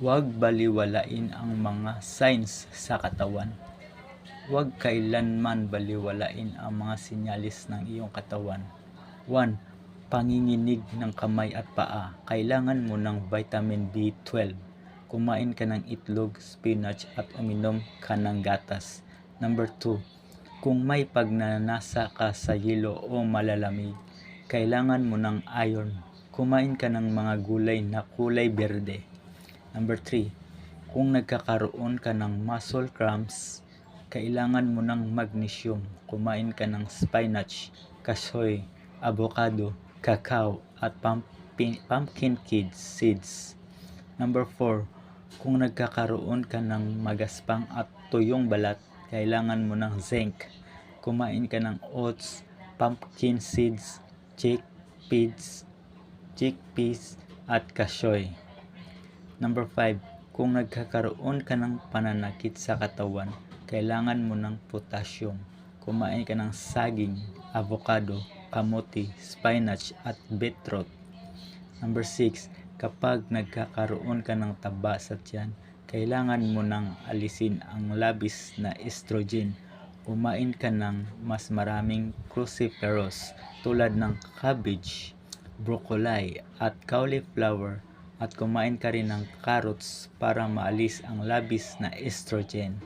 Huwag baliwalain ang mga signs sa katawan. Huwag kailanman baliwalain ang mga sinyalis ng iyong katawan. 1. Panginginig ng kamay at paa. Kailangan mo ng vitamin B12. Kumain ka ng itlog, spinach at uminom ka ng gatas. Number 2. Kung may pagnanasa ka sa yelo o malalamig, kailangan mo ng iron. Kumain ka ng mga gulay na kulay berde. Number 3. Kung nagkakaroon ka ng muscle cramps, kailangan mo ng magnesium. Kumain ka ng spinach, kasoy, avocado, cacao, at pumpkin, pumpkin seeds. Number 4. Kung nagkakaroon ka ng magaspang at tuyong balat, kailangan mo ng zinc. Kumain ka ng oats, pumpkin seeds, chickpeas, chickpeas, at kasoy. Number 5. Kung nagkakaroon ka ng pananakit sa katawan, kailangan mo ng potassium. Kumain ka ng saging, avocado, kamote, spinach at beetroot. Number 6. Kapag nagkakaroon ka ng taba sa tiyan, kailangan mo nang alisin ang labis na estrogen. Kumain ka ng mas maraming cruciferous tulad ng cabbage, broccoli at cauliflower at kumain ka rin ng carrots para maalis ang labis na estrogen.